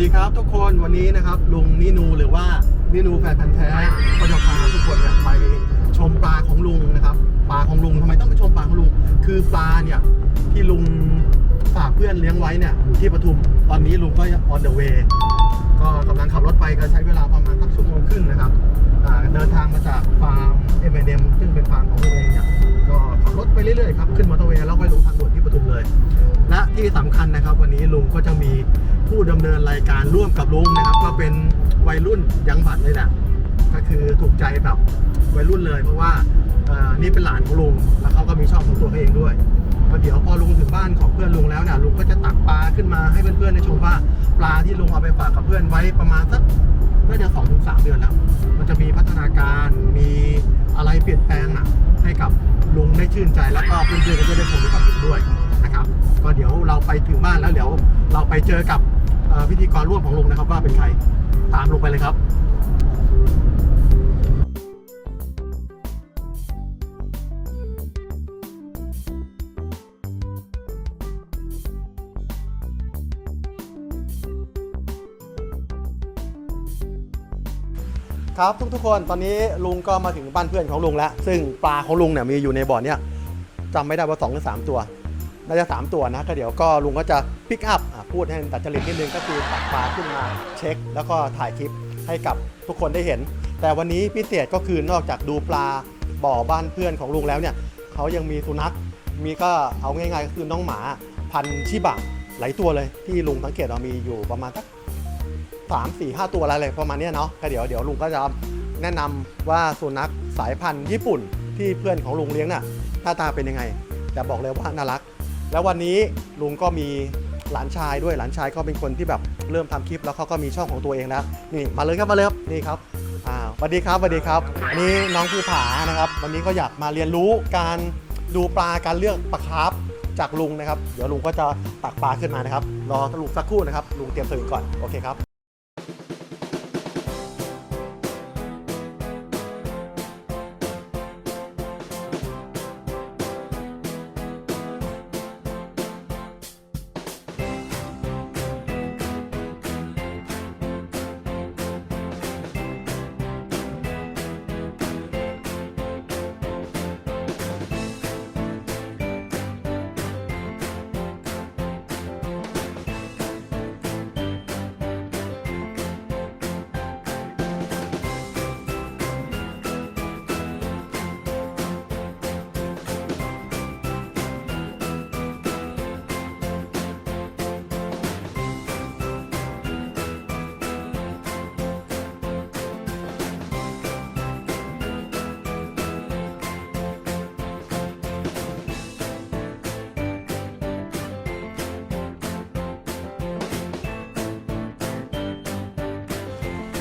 สดีครับทุกคนวันนี้นะครับลุงนินูหรือว่านินูแฟนพันธ์แท้ก็จะพาทุกคนเนี่ยไปชมปลาของลุงนะครับปลาของลุงทำไมต้องไปชมปลาของลุง คือปลาเนี่ยที่ลุง ฝากเพื่อนเลี้ยงไว้เนี่ยอยู่ที่ปทุม ตอนนี้ลุงก็ on the way ก็กำลังขับรถไปก็ใช้เวลาประมาณสักชั่วโมงครึ่งนะครับเดินทางมาจากฟาร์ม M&M ซึ่งเป็นฟาร์มของลุงเองเนี่ยก็ขับรถไปเรื่อยๆครับขึ้นมอเตอร์เวย์แล้วไปลงทางด่วนที่ปทุมเลย และที่สำคัญนะครับ วันนี้ลุงก็จะมีผู้ดำเนินรายการร่วมกับลุงนะครับ ก็เป็นวัยรุ่นยังบัดเลยแหละก็คือถูกใจแบบวัยรุ่นเลย เพราะว่านี่เป็นหลานของลุงแล้วเขาก็มีช่องของตัวเขาเองด้วย เดี๋ยวพอลุงถึงบ้านของเพื่อนลุงแล้วเนี่ยลุงก็จะตักปลาขึ้นมาให้เพื่อนๆได้ชมว่าปลาที่ลุงเอาไปฝากกับเพื่อนไว้ประมาณสักน่าจะสองถึงสามเดือนแล้ว มันจะมีพัฒนาการมีอะไรเปลี่ยนแปลงอะให้กับลุงได้ชื่นใจแล้วก็เพื่อนๆก็จะได้ชมด้วยกับลุงด้วยนะครับ ก็เดี๋ยวเราไปถึงบ้านแล้วเดี๋ยวเราไปเจอกับพิธีกรร่วมของลุงนะครับว่าเป็นใครตามลุงไปเลยครับ ครับทุกๆคนตอนนี้ลุงก็มาถึงบ้านเพื่อนของลุงแล้ว ซึ่งปลาของลุงเนี่ยมีอยู่ในบ่อเนี่ยจำไม่ได้ว่า2หรือ3ตัวน่าจะ 3 ตัวนะก็เดี๋ยวก็ลุงก็จะพิกอัพพูดให้ตัดจริตนิดนึงก็คือตักปลาขึ้นมาเช็ค แล้วก็ถ่ายคลิปให้กับทุกคนได้เห็น แต่วันนี้พิเศษก็คือนอกจากดูปลาบ่อบ้านเพื่อนของลุงแล้วเนี่ยเขายังมีสุนัขมีก็เอาง่ายๆก็คือน้องหมาพันชิบะหลายตัวเลยที่ลุงสังเกตเรามีอยู่ประมาณสัก สามสี่ห้าตัวอะไรประมาณนี้เนาะก็เดี๋ยวเดี๋ยวลุงก็จะแนะนำว่าสุนัขสายพันธุ์ญี่ปุ่นที่เพื่อนของลุงเลี้ยงน่ะหน้าตาเป็นยังไง แต่บอกเลยว่าน่ารัก แล้ววันนี้ลุงก็มีหลานชายด้วยหลานชายก็เป็นคนที่แบบเริ่มทำคลิปแล้วเขาก็มีช่องของตัวเองแล้วนี่มาเลยครับมาเลยครับนี่ครับอ่าสวัสดีครับสวัสดีครับอันนี้น้องภูผานะครับ วันนี้ก็อยากมาเรียนรู้การดูปลาการเลือกปลาคาร์ฟจากลุงนะครับ เดี๋ยวลุงก็จะตักปลาขึ้นมานะครับ รอลุงสักครู่นะครับ ลุงเตรียมสวิงก่อน โอเคครับ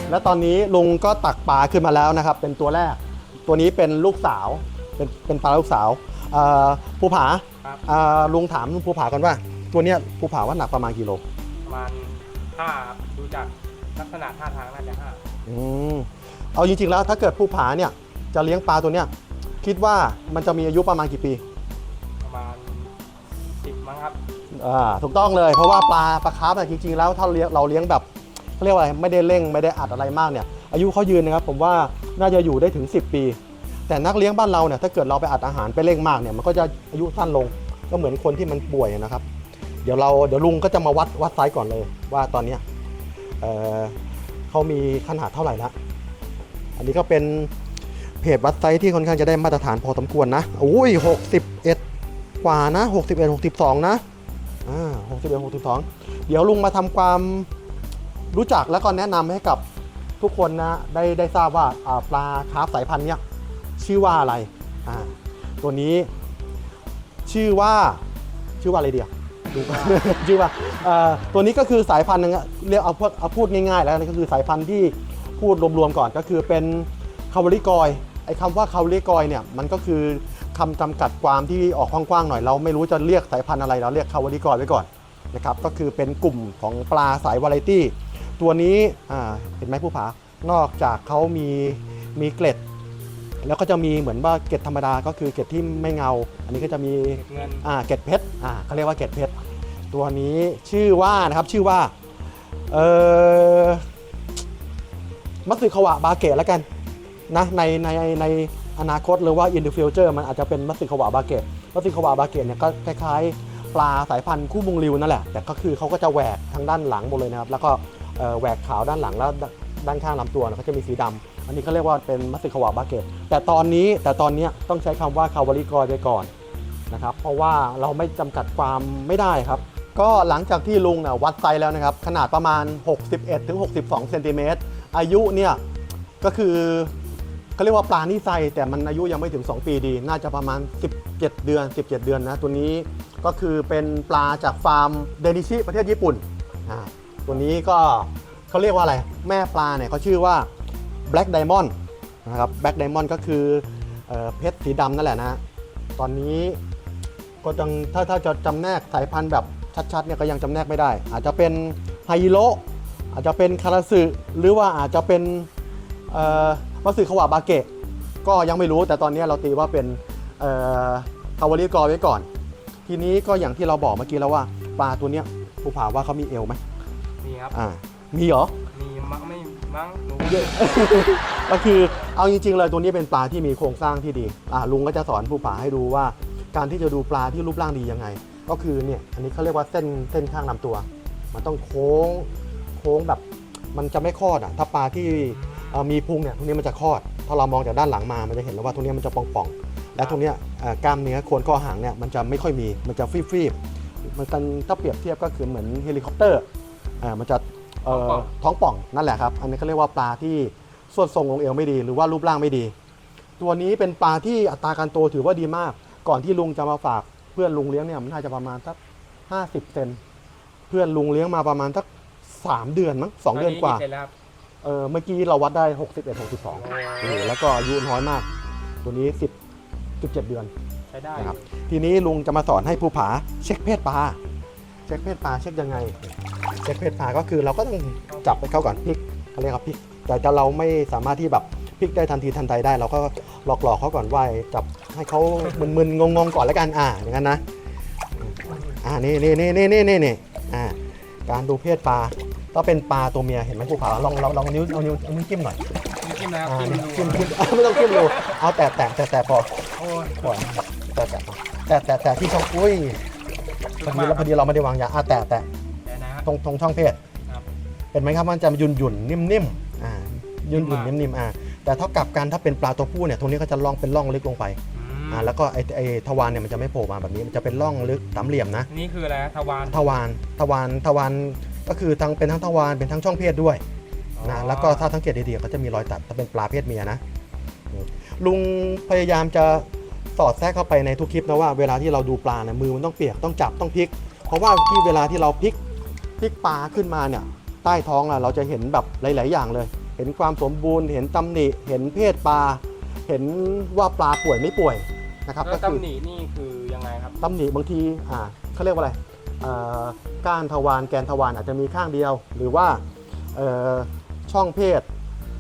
และตอนนี้ลุงก็ตักปลาขึ้นมาแล้วนะครับ เป็นตัวแรก ตัวนี้เป็นลูกสาว เป็นเป็นปลาลูกสาวเอ่อภูผาครับ เอ่อลุงถามภูผากันว่า ตัวเนี้ยภูผาว่าหนักประมาณกิโลประมาณห้าดูจากลักษณะท่าทางน่าจะห้าอืมเอาจริงๆแล้วถ้าเกิดภูผาเนี่ยจะเลี้ยงปลาตัวเนี้ยคิดว่ามันจะมีอายุประมาณกี่ปี ประมาณสิบมั้งครับ อ่าถูกต้องเลยเพราะว่าปลาปลาคาร์ฟเนี่ยจริงๆแล้วถ้าเลี้ยงเราเลี้ยงแบบ เขาเรียกว่าอะไรไม่ได้เร่งไม่ได้อัดอะไรมากเนี่ยอายุเขายืนนะครับผมว่าน่าจะอยู่ได้ถึง 10 ปี แต่นักเลี้ยงบ้านเราเนี่ยถ้าเกิดเราไปอัดอาหารไปเร่งมากเนี่ยมันก็จะอายุสั้นลงก็เหมือนคนที่มันป่วยนะครับ เดี๋ยวเราเดี๋ยวลุงก็จะมาวัดวัดไซส์ก่อนเลยว่าตอนเนี้เเขามีขนาดเท่าไหร่ละอันนี้ก็เป็นเพจวัดไซส์ที่ค่อนข้างจะได้มาตรฐานพอสมควรนะโอ้ย61กว่านะ61 62นะอ่า61 62เดี๋ยวลุงมาทำความ รู้จักแล้วก็แนะนำให้กับทุกคนนะได้ได้ทราบว่าอ่าปลาคาร์ฟสายพันธุ์เนี้ยชื่อว่าอะไรอ่าตัวนี้ชื่อว่าชื่อว่าอะไรเดียวดูชื่อว่าเอ่อตัวนี้ก็คือสายพันธุ์นึงอะเรียกเอาพูดเอาพูดง่ายๆ แล้วกันก็คือสายพันธุ์ที่พูดรวมๆก่อนก็คือเป็นคาวาริกอยไอ้คำว่าคาวาริกอยเนี่ยมันก็คือคำจำกัดความที่ออกกว้างๆหน่อยเราไม่รู้จะเรียกสายพันธุ์อะไรเราเรียกคาวาริกอยไว้ก่อนนะครับก็คือเป็นกลุ่มของปลาสายวาไรตี้ ตัวนี้อ่าเห็นไหมผู้ผานอกจากเขามีมีเกล็ด แล้วก็จะมีเหมือนว่าเกล็ดธรรมดาก็คือเกล็ดที่ไม่เงา อันนี้ก็จะมีเก็บเงินอ่าเกล็ดเพชรอ่าเขาเรียกว่าเกล็ดเพชรตัวนี้ชื่อว่านะครับชื่อว่าเออมัตสึคาวะบาเกะแล้วกันนะในในในอนาคตหรือว่า in the future มันอาจจะเป็นมัตสึคาวะบาเกะมัตสึคาวะบาเกะเนี่ยก็คล้ายๆ ปลาสายพันธุ์คู่มุงริวนั่นแหละ แต่ก็คือเขาก็จะแหวกทางด้านหลังหมดเลยนะครับ แล้วก็เอ่อ แหวกขาวด้านหลังแล้วด้านข้างลำตัวเนี่ยเขาจะมีสีดำอันนี้เขาเรียกว่าเป็นมัตสึคาวะบาเกะแต่ตอนนี้แต่ตอนนี้ต้องใช้คำว่าคาวาริกอยไปก่อนนะครับเพราะว่าเราไม่จำกัดความไม่ได้ครับ ก็หลังจากที่ลุงนะวัดไซส์แล้วนะครับ ขนาดประมาณ 61ถึง62เซนติเมตรอายุเนี่ยก็คือเขาเรียกว่าปลานี่ไซแต่มันอายุยังไม่ถึง 2 ปีดี น่าจะประมาณ 17 เดือน 17 เดือนนะ ตัวนี้ก็คือเป็นปลาจากฟาร์มเดนิชิประเทศญี่ปุ่นอ่า ตัวนี้ก็เขาเรียกว่าอะไร แม่ปลาเนี่ยเขาชื่อว่า Black Diamond นะครับ Black Diamond ก็คือเออเพชรสีดำนั่นแหละนะ ตอนนี้ก็จังถ้าถ้าจะจำแนกสายพันธุ์แบบชัดๆเนี่ยก็ยังจำแนกไม่ได้ อาจจะเป็นไฮโลอาจจะเป็นคาราสึหรือว่าอาจจะเป็นมัสึคาวะบาเกะก็ยังไม่รู้แต่ตอนนี้เราตีว่าเป็นคาวาริกอไว้ก่อน ทีนี้ก็อย่างที่เราบอกเมื่อกี้แล้วว่าปลาตัวเนี้ยผู้ผ่าว่าเขามีเอวไหม มีครับ อ่ามีเหรอ มีมั้งไม่มั้งหนูเยอะ ก็คือเอาจริงๆเลยตัวนี้เป็นปลาที่มีโครงสร้างที่ดีอ่าลุงก็จะสอนผู้ป่าให้ดูว่า การที่จะดูปลาที่รูปร่างดียังไง ก็คือเนี่ยอันนี้เขาเรียกว่าเส้นเส้นข้างลำตัว มันต้องโค้งโค้งแบบมันจะไม่คลอดอะถ้าปลาที่เอ่อมีพุงเนี่ยตรงนี้มันจะคลอด ถ้าเรามองจากด้านหลังมามันจะเห็นแล้วว่าตรงนี้มันจะป่องๆและตรงเนี้ยเอ่อกล้ามเนื้อโคนข้อหางเนี่ยมันจะไม่ค่อยมีมันจะฟีบๆมันกันถ้าเปรียบเทียบก็คือเหมือนเฮลิคอปเตอร์ อ่ามันจะเอ่อท้องป่องนั่นแหละครับ อันนี้เขาเรียกว่าปลาที่ส่วนทรงองค์เอวไม่ดี หรือว่ารูปร่างไม่ดี ตัวนี้เป็นปลาที่อัตราการโตถือว่าดีมาก ก่อนที่ลุงจะมาฝากเพื่อนลุงเลี้ยงเนี่ยมันน่าจะประมาณสักห้าสิบเซนเพื่อนลุงเลี้ยงมาประมาณสักสามเดือนมั้งสองเดือนกว่าเสร็จแล้วครับเออเมื่อกี้เราวัดได้ 61 62โอ้โหแล้วก็อายุน้อยมาก ตัวนี้ 10 17 เดือน ใช้ได้นะครับ ทีนี้ลุงจะมาสอนให้ผู้ผาเช็คเพศปลา เช็คเพศปลาเช็คยังไง เช็คเพศปลาก็คือเราก็ต้องจับไปเข้าก่อนพลิกเขาเรียกว่าพลิก แต่ถ้าเราไม่สามารถที่แบบพลิกได้ทันทีทันใดได้ เราก็หลอกหลอกๆเขาก่อนว่าจับให้เขามึนๆงงๆก่อนแล้วกันอ่าอย่างนั้นนะอ่านี่นี่นี่นี่นี่นี่นี่อ่าการดูเพศปลาต้องเป็นปลาตัวเมียเห็นไหมผู้ผาลองลองลองเอานิ้วเอานิ้วเอานิ้วจิ้มหน่อยมีจิ้มนะครับอ่าจิ้มดูจิ้มจิ้มอะไม่ต้องจิ้มดูเอาแต่แต่แต่แต่พอโอ้ยพอแต่แต่พอแต่แต่แต่ที่ช่องอุ้ยพอดีเราพอดีเราไม่ได้วางยาอะแต่แต่แต่นะฮะ ตรงตรงช่องเพศครับเห็นไหมครับมันจะหยุ่นหยุ่นนิ่มนิ่มๆอ่าหยุ่นหยุ่นนิ่นิ่มมมากนิ่มๆอ่าแต่เท่ากับกันถ้าเป็นปลาตัวผู้เนี่ยตรงนี้ก็จะล่องเป็นล่องลึกลงไปอืมอ่าแล้วก็ไอไอทวารเนี่ยมันจะไม่โผล่มาแบบนี้มันจะเป็นล่องลึกสามเหลี่ยมนะนี่คืออะไรฮะทวารทวารทวารทวารก็คือทั้งเป็นทั้งทวารเป็นทั้งช่องเพศด้วยนะแล้วก็ถ้าสังเกตดีๆก็จะมีรอยตัดถ้าเป็นปลาเพศเมียนะอืมลุงพยายามจะสอดแทรกเข้าไปในทุกคลิปนะว่าเวลาที่เราดูปลาเนี่ยมือมันต้องเปียกต้องจับต้องพลิก เพราะว่าที่เวลาที่เราพลิก พลิกปลาขึ้นมาเนี่ยใต้ท้องอะเราจะเห็นแบบหลาย ๆ อย่างเลย เห็นความสมบูรณ์ เห็นตำหนิ เห็นเพศปลา เห็นว่าปลาป่วยไม่ป่วยนะครับแล้วก็คือตำหนินี่คือยังไงครับตำหนิบางทีอ่าเขาเรียกว่าอะไรอ่าก้านทวารแกนทวารอาจจะมีข้างเดียว หรือว่าเอ่อช่องเพศ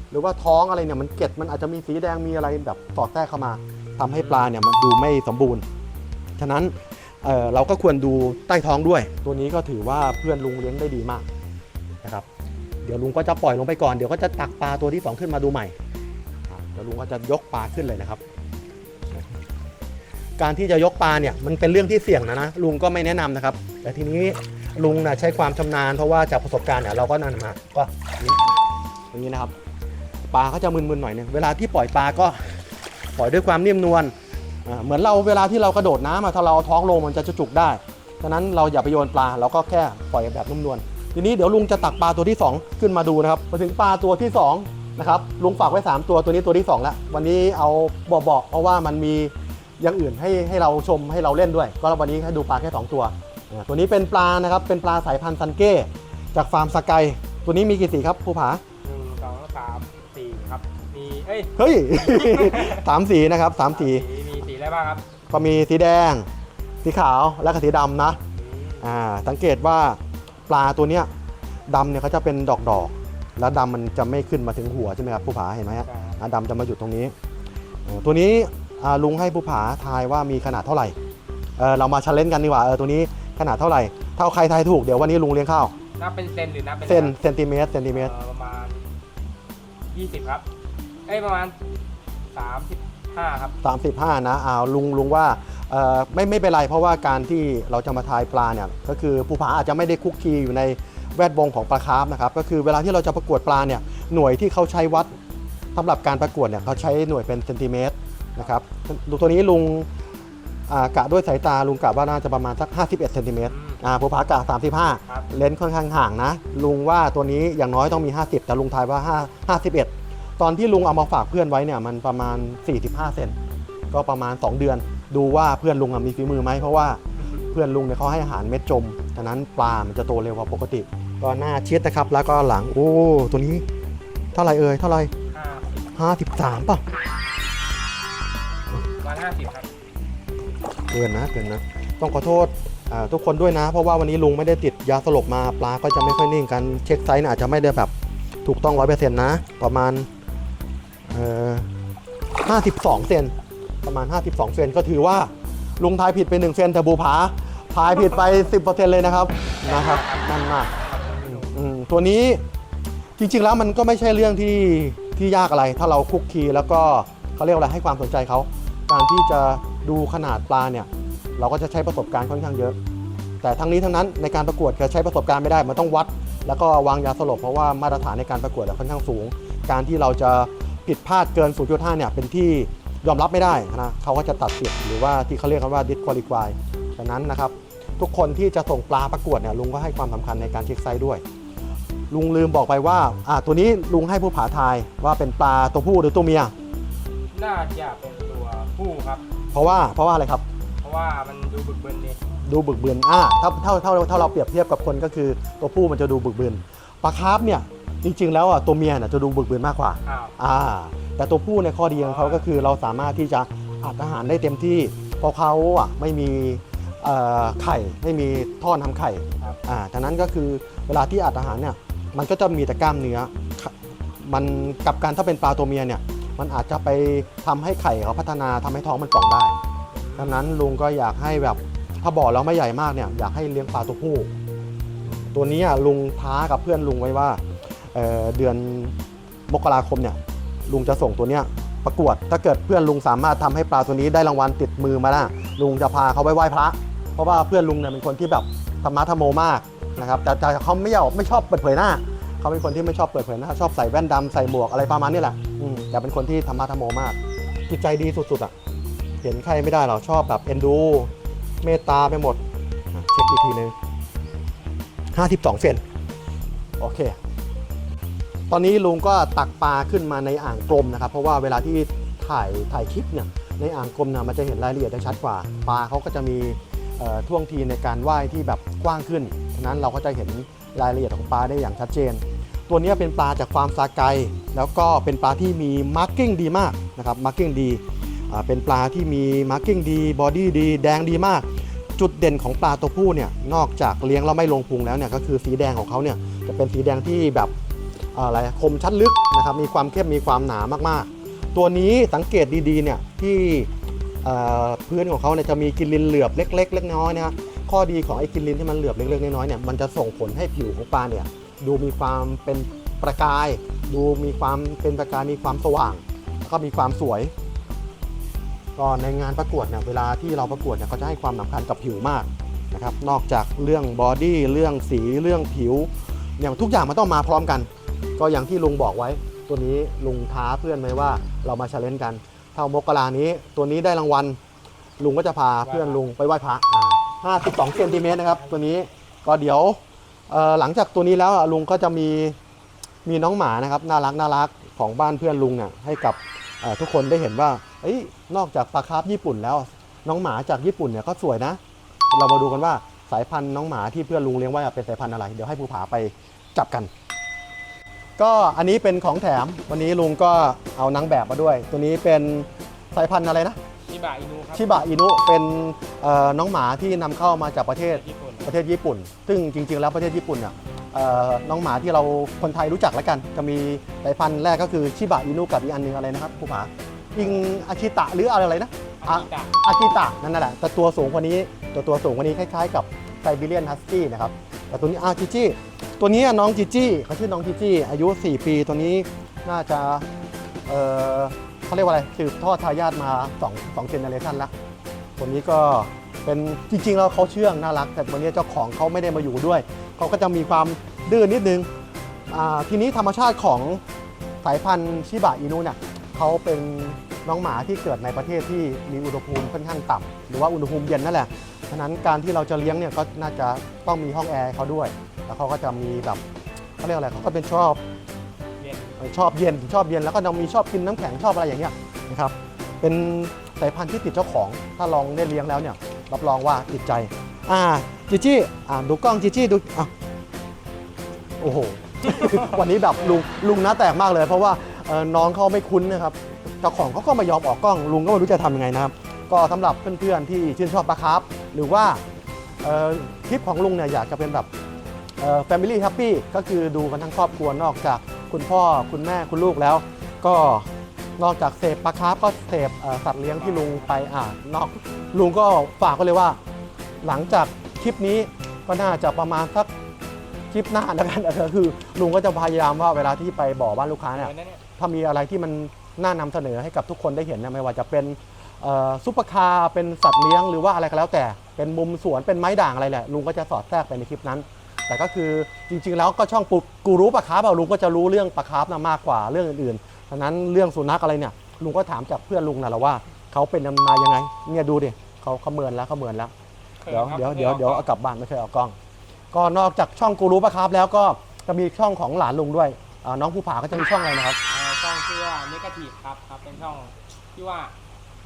หรือว่าท้องอะไรเนี่ยมันเกล็ดมันอาจจะมีสีแดงมีอะไรแบบสอดแทรกเข้ามาทำให้ปลาเนี่ยมันดูไม่สมบูรณ์ ฉะนั้น เเราก็ควรดูใต้ท้องด้วย ตัวนี้ก็ถือว่าเพื่อนลุงเลี้ยงได้ดีมากนะครับ เดี๋ยวลุงก็จะปล่อยลงไปก่อน เดี๋ยวก็จะตักปลาตัวที่สองขึ้นมาดูใหม่เดี๋ยวลุงก็จะยกปลาขึ้นเลยนะครับ การที่จะยกปลาเนี่ยมันเป็นเรื่องที่เสี่ยงนะนะลุงก็ไม่แนะนำนะครับ แต่ทีนี้ลุงนะใช้ความชำนาญเพราะว่าจากประสบการณ์เนี่ยเราก็นั่นมา ก็อย่างนี้นะครับ ปลาเขาจะมึนๆหน่อยนึงเวลาที่ปล่อยปลาก็ปล่อยด้วยความนิ่มนวล เหมือนเราเวลาที่เรากระโดดน้ำอะถ้าเราเอาท้องลงมันจะจุกได้ฉะนั้นเราอย่าไปโยนปลาเราก็แค่ปล่อยแบบนุ่มนวลทีนี้เดี๋ยวลุงจะตักปลาตัวที่สองขึ้นมาดูนะครับมาถึงปลาตัวที่สองนะครับลุงฝากไว้สามตัวตัวนี้ตัวที่สองแล้ววันนี้เอาบอกๆเพราะว่ามันมีอย่างอื่นให้ให้เราชมให้เราเล่นด้วย ก็วันนี้ให้ดูปลาแค่ 2 ตัวอ่าตัวนี้เป็นปลานะครับเป็นปลาสายพันธุ์ซันเก้จากฟาร์มสกายตัวนี้มีกี่สีครับผู้ผาหนึ่งสองสามสี่ครับมีเอ้ยเฮ้ยสามสีนะครับสามสีมีสี อะไรบ้างครับก็มีสีแดง สีขาวและก็สีดำนะอืมอ่าสังเกตว่าปลาตัวเนี้ยดำเนี่ยเขาจะเป็นดอกดอกๆแล้วดำมันจะไม่ขึ้นมาถึงหัวใช่ไหมครับผู้ผาเห็นไหมฮะใช่ครับอ่าดำจะมาหยุดตรงนี้เออตัวนี้อ่าลุงให้ผู้ผาทายว่ามีขนาดเท่าไหร่เออเรามาชันเลนกันดีกว่าเออตัวนี้ขนาดเท่าไหร่ถ้าใครทายถูกเดี๋ยววันนี้ลุงเลี้ยงข้าวนับเป็นเซนหรือนับเป็นเซนเซนติเมตรเซนติเมตรอ่อประมาณ20ครับเอ้ยประมาณ 35ครับ 35 นะอ้าวลุงลุงว่าเอ่อไม่ไม่เป็นไรเพราะว่าการที่เราจะมาทายปลาเนี่ยก็คือภูผาอาจจะไม่ได้คุกคีอยู่ในแวดวงของปลาคาร์ฟนะครับก็คือเวลาที่เราจะประกวดปลาเนี่ยหน่วยที่เขาใช้วัดสำหรับการประกวดเนี่ยเขาใช้หน่วยเป็นเซนติเมตรนะครับดูตัวนี้ลุงอ่ากะด้วยสายตาลุงกะว่าน่าจะประมาณสัก 51เซนติเมตรอืมอ่าภูผากะ ครับ 35 เลนส์ค่อนข้างห่างนะ ลุงว่าตัวนี้อย่างน้อยต้องมี 50 แต่ลุงทายว่า 5 51 ตอนที่ลุงเอามาฝากเพื่อนไว้เนี่ยมันประมาณ 45 เซนก็ประมาณ 2 เดือน ดูว่าเพื่อนลุงอะมีฝีมือไหมเพราะว่าเพื่อนลุงเนี่ยเขาให้อาหารเม็ดจมดังนั้นปลามันจะโตเร็วกว่าปกติ ก็หน้าเชียดนะครับ แล้วก็หลังโอ้ตัวนี้เท่าไหรเอ่ยเท่าไหร50 53ป่ะประมาณ50ครับเกินนะเกินนะต้องขอโทษอ่าทุกคนด้วยนะ เพราะว่าวันนี้ลุงไม่ได้ติดยาสลบมาปลาก็จะไม่ค่อยนิ่งกันเช็คไซส์เนี่ยอาจจะไม่ได้แบบถูกต้องร้อยเปอร์เซ็นต์นะ ประมาณ เอ่อ52เซนประมาณ 52 เซนก็ถือว่าลุงทายผิดไป 1 เซนแต่บูผาทายผิดไป 10%เลยนะครับนะครับนั่นมากตัวนี้จริงๆแล้วมันก็ไม่ใช่เรื่องที่ที่ยากอะไร ถ้าเราคุกคีแล้วก็เขาเรียกอะไรให้ความสนใจเขาการที่จะดูขนาดปลาเนี่ย เราก็จะใช้ประสบการณ์ค่อนข้างเยอะ แต่ทั้งนี้ทั้งนั้นในการประกวดจะใช้ประสบการณ์ไม่ได้มันต้องวัด แล้วก็วางยาสลบเพราะว่ามาตรฐานในการประกวดค่อนข้างสูง การที่เราจะ ผิดพลาดเกิน 0.5 เนี่ยเป็นที่ยอมรับไม่ได้นะเขาก็จะตัดสิทธิ์หรือว่าที่เขาเรียกกันว่า disqualify ดังนั้นนะครับ ทุกคนที่จะส่งปลาประกวดเนี่ยลุงก็ให้ความสำคัญในการเช็คไซส์ด้วย ลุงลืมบอกไปว่าอ่าตัวนี้ลุงให้ผู้ผาทายว่าเป็นปลาตัวผู้หรือตัวเมีย น่าจะเป็นตัวผู้ครับ เพราะว่าเพราะว่าอะไรครับ เพราะว่ามันดูบึกบึนดีดูบึกบืนอ่าถ้าเท่าเท่าเท่าเราเปรียบเทียบกับคนก็คือตัวผู้มันจะดูบึกบืนปลาคาร์ฟเนี่ย จริงๆ แล้วอะตัวเมียน่ะจะดูบึกบืนมากกว่าอ้าวอ่า แต่ตัวผู้ในยข้อดีของเขาก็คือเราสามารถที่จะอัดอาหารได้เต็มที่เพราะเขาอะไม่มีเอ่อไข่ไม่มีท่อนทำไข่ครับ อ่าดังนั้นก็คือเวลาที่อัดอาหารเนี่ยมันก็จะมีแต่กล้ามเนื้อ มันกลับการถ้าเป็นปลาตัวเมียเนี่ยมันอาจจะไปทำให้ไข่เขาพัฒนาทำให้ท้องมันป่องได้ ดังนั้นลุงก็อยากให้แบบถ้าบ่อเราไม่ใหญ่มากเนี่ยอยากให้เลี้ยงปลาตัวผู้ ตัวนี้อะลุงท้ากับเพื่อนลุงไว้ว่า เเดือนมกราคมเนี่ยลุงจะส่งตัวเนี้ยประกวด ถ้าเกิดเพื่อนลุงสามารถทำให้ปลาตัวนี้ได้รางวัลติดมือมาได้ลุงจะพาเขาไปไหว้พระ เพราะว่าเพื่อนลุงเนี่ยเป็นคนที่แบบธรรมะธรรมโมมากนะครับแต่เขาไม่ยอมไม่ชอบเปิดเผยหน้าเขาเป็นคนที่ไม่ชอบเปิดเผยหน้าชอบใส่แว่นดำใส่หมวกอะไรประมาณนี้แหละอืมแต่เป็นคนที่ธรรมะธรรมโมมากจิตใจดีสุดๆอะเห็นใครไม่ได้หรอชอบแบบเอ็นดู เมตตาไปหมดเช็คอีกทีนึง52 เซนโอเค ตอนนี้ลุงก็ตักปลาขึ้นมาในอ่างกลมนะครับ เพราะว่าเวลาที่ถ่ายถ่ายคลิปเนี่ยในอ่างกลมเนี่ยมันจะเห็นรายละเอียดได้ชัดกว่า ปลาเขาก็จะมีท่วงทีในการว่ายที่แบบกว้างขึ้นฉะนั้นเราก็จะเห็นรายละเอียดของปลาได้อย่างชัดเจน ตัวนี้เป็นปลาจากฟาร์มซาไกแล้วก็เป็นปลาที่มีมาร์กิ้งดีมากนะครับมาร์กิ้งดีเป็นปลาที่มีมาร์กิ้งดีบอดี้ดีแดงดีมาก จุดเด่นของปลาตัวผู้เนี่ยนอกจากเลี้ยงแล้วไม่ลงพุงแล้วเนี่ยก็คือสีแดงของเขาเนี่ยจะเป็นสีแดงที่แบบ อะไรคมชัดลึกนะครับมีความเข้มมีความหนามากๆ ตัวนี้สังเกตดีๆเนี่ยที่พื้นของเขาเนี่ยจะมีกินลินเหลือบเล็กๆเล็กน้อยนะฮะข้อดีของไอ้กินลินที่มันเหลือบเล็กๆน้อยๆเนี่ยมันจะส่งผลให้ผิวของปลาเนี่ยดูมีความเป็นประกาย ดูมีความเป็นประกายมีความสว่างแล้วก็มีความสวย ก็ในงานประกวดเนี่ยเวลาที่เราประกวดเนี่ยเขาจะให้ความสำคัญกับผิวมากนะครับนอกจากเรื่องบอดี้เรื่องสีเรื่องผิวเนี่ยทุกอย่างมันต้องมาพร้อมกัน ก็อย่างที่ลุงบอกไว้ ตัวนี้ลุงท้าเพื่อนไว้ว่าเรามาเชลเลนกัน เท่ามกรานี้ ตัวนี้ได้รางวัล ลุงก็จะพาเพื่อนลุงไปไหว้พระอ่า52เซนติเมตรนะครับ ตัวนี้ก็เดี๋ยวหลังจากตัวนี้แล้วลุงก็จะมีมีน้องหมานะครับน่ารักน่ารักของบ้านเพื่อนลุงเนี่ยให้กับทุกคนได้เห็นว่าเอ้ยนอกจากปลาคาร์ฟญี่ปุ่นแล้ว น้องหมาจากญี่ปุ่นเนี่ยก็สวยนะ เรามาดูกันว่าสายพันธุ์น้องหมาที่เพื่อนลุงเลี้ยงไว้เป็นสายพันธุ์อะไร เดี๋ยวให้ภูผาไปจับกัน ก็อันนี้เป็นของแถมวันนี้ลุงก็เอานางแบบมาด้วย ตัวนี้เป็นสายพันธุ์อะไรนะชิบะอินูครับชิบะอินุเป็นเอ่อน้องหมาที่นำเข้ามาจากประเทศญี่ปุ่นประเทศญี่ปุ่น ซึ่งจริง ๆ แล้วประเทศญี่ปุ่นเนี่ยเอ่อน้องหมาที่เราคนไทยรู้จักแล้วกัน จะมีสายพันธุ์แรกก็คือชิบะอินุกับอีกอันหนึงอะไรนะครับผู้ผาอิงอาชิตะหรืออะไรนะอาอะกิตะอากิตะนั่นแหละแต่ตัวสูงกว่านี้ตัวตัวสูงกว่านี้คล้ายๆ กับไซบีเรียนฮัสกี้นะครับแต่ตัวนี้อาจิจิ ตัวนี้น้องจีจี้เขาชื่อน้องจีจี้อายุ 4 ปี ตัวนี้น่าจะเออเขาเรียกว่าอะไรสืบทอดทายาทมา2 2เจเนเรชันแล้วตัวนี้ก็เป็นจริงๆแล้วเขาเชื่องน่ารัก แต่วันนี้เจ้าของเขาไม่ได้มาอยู่ด้วยเขาก็จะมีความดื้อนนิดนึงทีนี้ธรรมชาติของสายพันธุ์ชิบะอินุเนี่ยเขาเป็นน้องหมาที่เกิดในประเทศที่มีอุณหภูมิค่อนข้างต่ำหรือว่าอุณหภูมิเย็นนั่นแหละฉะนั้นการที่เราจะเลี้ยงเนี่ยก็น่าจะต้องมีห้องแอร์เขาด้วย แล้วเขาก็จะมีแบบเขาเรียกอะไรเขาก็เป็นชอบเย็นชอบเย็นชอบเย็นแล้วก็ยังมีชอบกินน้ำแข็งชอบอะไรอย่างเงี้ยนะครับเป็นสายพันธุ์ที่ติดเจ้าของ ถ้าลองได้เลี้ยงแล้วเนี่ยรับรองว่าติดใจอ่าจีจี้อ่าดูกล้องจีจี้ดูอะโอ้โหวันนี้แบบลุงลุงหน้าแตกมากเลย เพราะว่าเอ่อน้องเขาไม่คุ้นนะครับเจ้าของเขาก็ไม่ยอมออกกล้อง ลุงก็ไม่รู้จะทำยังไงนะครับ ก็สำหรับเพื่อนๆที่ชื่นชอบปลาคาร์ฟหรือว่าเอ่อคลิปของลุงเนี่ยอยากจะเป็นแบบ เอ่อ family happy ก็คือดูกันทั้งครอบครัวนอกจากคุณพ่อคุณแม่คุณลูกแล้ว ก็นอกจากเสพปลาคาร์ฟก็เสพเอ่อสัตว์เลี้ยงที่ลุงไปอ่านอกลุงก็ฝากไว้เลยว่า หลังจากคลิปนี้ก็น่าจะประมาณสักคลิปหน้าแล้วกันก็คือ ลุงก็จะพยายามว่าเวลาที่ไปบ่อบ้านลูกค้าเนี่ยเหมือนนั่นเนี่ยถ้ามีอะไรที่มันน่านำเสนอให้กับทุกคนได้เห็นนะไม่ว่าจะเป็นเอ่อซุปเปอร์คาร์เป็นสัตว์เลี้ยงหรือว่าอะไรก็แล้วแต่เป็นมุมสวนเป็นไม้ด่างอะไรแหละลุงก็จะสอดแทรกไปในคลิปนั้น แต่ก็คือจริง ๆ แล้วก็ช่องปุกูรู้ปลาคาร์ฟอะลุงก็จะรู้เรื่องปลาคาร์ฟนะมากกว่าเรื่องอื่นๆฉะนั้นเรื่องสุนัขอะไรเนี่ยลุงก็ถามจากเพื่อนลุงนะแหละว่าเขาเป็นมายังไงเนี่ยดูดิเขาเขาเมินแล้วเขาเมินแล้วเดี๋ยวเดี๋ยวเดี๋ยวเดี๋ยวเอากลับบ้านไม่เคยเอากล้อง ก็นอกจากช่องกูรู้ปะครับแล้วก็จะมีช่องของหลานลุงด้วยอ่าน้องภูผาก็จะมีช่องอะไรนะครับ เอ่อช่องชื่อว่า Negative ครับครับเป็นช่องที่ว่า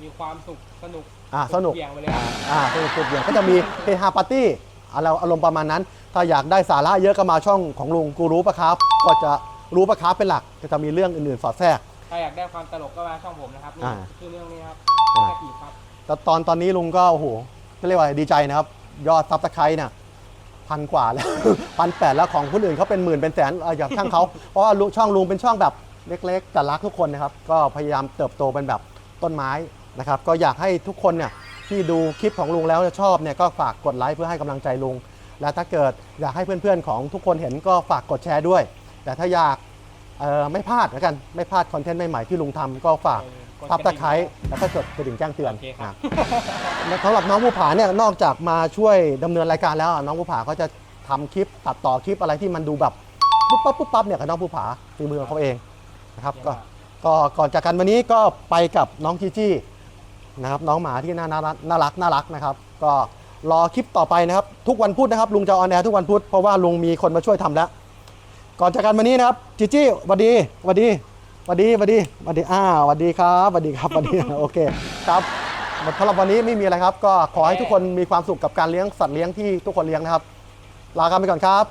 มีความสุขสนุกอ่าสนุก เบี่ยงไปเลยครับ อ่าสนุกสุดอย่างก็จะมีเฮฮาปาร์ตี้ อะไรอารมณ์ประมาณนั้น ถ้าอยากได้สาระเยอะก็มาช่องของลุงกูรู้ปะครับ ก็จะรู้ปะครับเป็นหลักก็จะมีเรื่องอื่นๆสอดแทรก ถ้าอยากได้ความตลกก็มาช่องผมนะครับอ่า ชื่อเรื่องนี้ครับอ่า Negative ครับแต่ตอนตอนนี้ลุงก็โอ้โหเรียกว่าดีใจนะครับ ยอดซับสไครต์เนี่ยพันกว่าแล้ว พันแปดแล้วของคนอื่นเขาเป็นหมื่นเป็นแสนเอออย่าช่างเขา เพราะว่าลุช่องลุงเป็นช่องแบบเล็กๆแต่รักทุกคนนะครับ ก็พยายามเติบโตเป็นแบบต้นไม้นะครับ ก็อยากให้ทุกคนเนี่ย ที่ดูคลิปของลุงแล้วชอบเนี่ยก็ฝากกดไลค์เพื่อให้กำลังใจลุง และถ้าเกิดอยากให้เพื่อนๆของทุกคนเห็นก็ฝากกดแชร์ด้วย แต่ถ้าอยากเอ่อไม่พลาดแล้วกันไม่พลาดคอนเทนต์ใหม่ๆที่ลุงทำก็ฝากกดซับกตะระดิ่งไคร้แล้วก็จดกระดิ่งแจ้งเตือนโอเคครับ นะสำหรับน้องภูผาเนี่ยนอกจากมาช่วยดำเนินรายการแล้วอะน้องภูผาก็จะทำคลิปตัดต่อคลิปอะไรที่มันดูแบบปุ๊บปั๊บปุ๊บปั๊บเนี่ยกับน้องภูผาฝีมือของเขาเองนะครับก็ ก็ก่อนจากกันวันนี้ก็ไปกับน้องจีจี้ นะครับ น้องหมาที่น่าน่ารักน่ารักน่ารักนะครับ ก็รอคลิปต่อไปนะครับ ทุกวันพุธนะครับลุงจะออนแอร์ทุกวันพุธเพราะว่าลุงมีคนมาช่วยทำแล้ว ก่อนจากกันวันนี้นะครับจีจี้สวัสดีสวัสดีสวัสดีสวัสดีสวัสดีอ่าสวัสดีครับสวัสดีครับสวัสดีโอเคครับสำหรับวันนี้ไม่มีอะไรครับ ก็ขอให้ทุกคนมีความสุขกับการเลี้ยงสัตว์เลี้ยงที่ทุกคนเลี้ยงนะครับ ลากันไปก่อนครับ